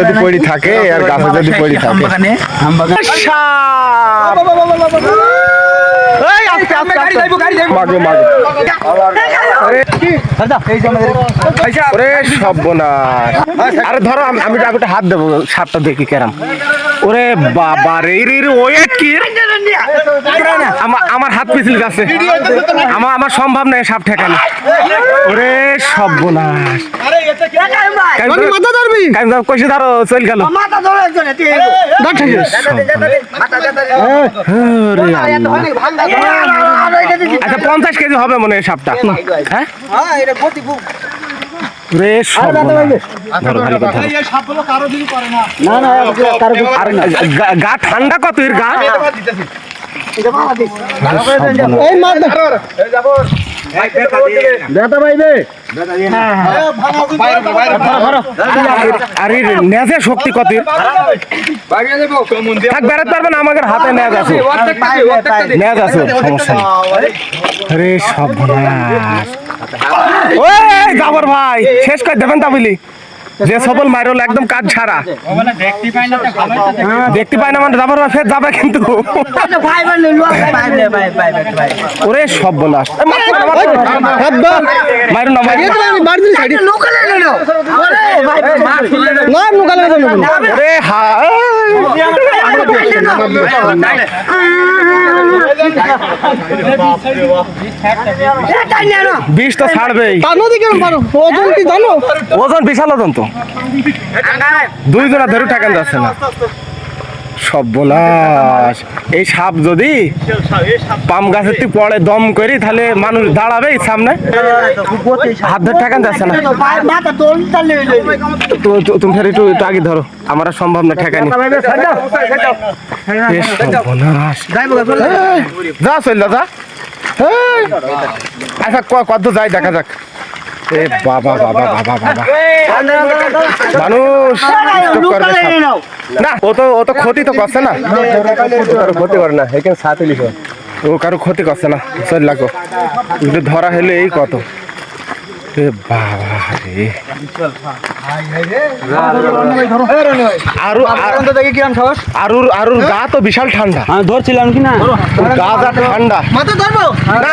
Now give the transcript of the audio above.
যদি পড়ি থাকে আর গাছে যদি পড়ি থাকে। আরে ধরো আমি হাত দেবো সাপটা দেখি কেরাম। ওরে বাবা রে রে রে ওয়েট কি? আমার হাত পিছল যাচ্ছে। আমার আমার সম্ভব নয় সাপ ঠেকানো। ওরে সর্বনাশ। কাইম মাথা ধরবি কাইম ধর কইছে ধরো চল গেল আচ্ছা পঞ্চাশ কেজি হবে মনে হয় সাপটা হ্যাঁ গা- গা ঠান্ডা কত এর গা এই বেতা পাইবে আর এর নেজে শক্তি কত? থাক বেড়াতে পারবেন আমাদের হাতে নেজ আছে। নেজ সমস্যা আরে ভাই শেষ করে দেবেন তা বুঝলি যে সবল মাইরল একদম কাজ ছাড়া দেখতে পায় না মানে যাবার ভাই ফের যাবে কিন্তু ওরে সব হাত দাও না মাইরো না। আমি বাড়ি দিই সাইডে না নুকালে ওরে হা বিষ তো ছাড়বেই। টানো দিকে মারো ওজন কি জানো? ওজন বিশাল ওজন তো। দুইজনা ধরে ঠেকান যাচ্ছে না। সর্বনাশ এই সাপ যদি পাম গাছের টি পড়ে, দম করি, তাহলে মানুষ দাঁড়াবে সামনে। হাত ধরে ঠেকান যাচ্ছে না। তুমি ফের একটু একটু আগে ধরো। আমার সম্ভব না ঠেকানি। যা চল যা। আচ্ছা কত যাই, দেখা যাক। এ বাবা বাবা বাবা বাবা মানুষ stop করবে সব। না ও তো ও তো ক্ষতি তো করছে না। কারও ক্ষতি করে না এখানে সাথে লিখো ও কারও ক্ষতি করছে না চল লাগো। ধরা হলে এই কত? এ বাবা রে। আরু দেখি কিরাম সাহস আরুর আরুর গা তো বিশাল ঠান্ডা। আমি ধরছিলাম কি না? গা ঠান্ডা। মাথা ধরবো? না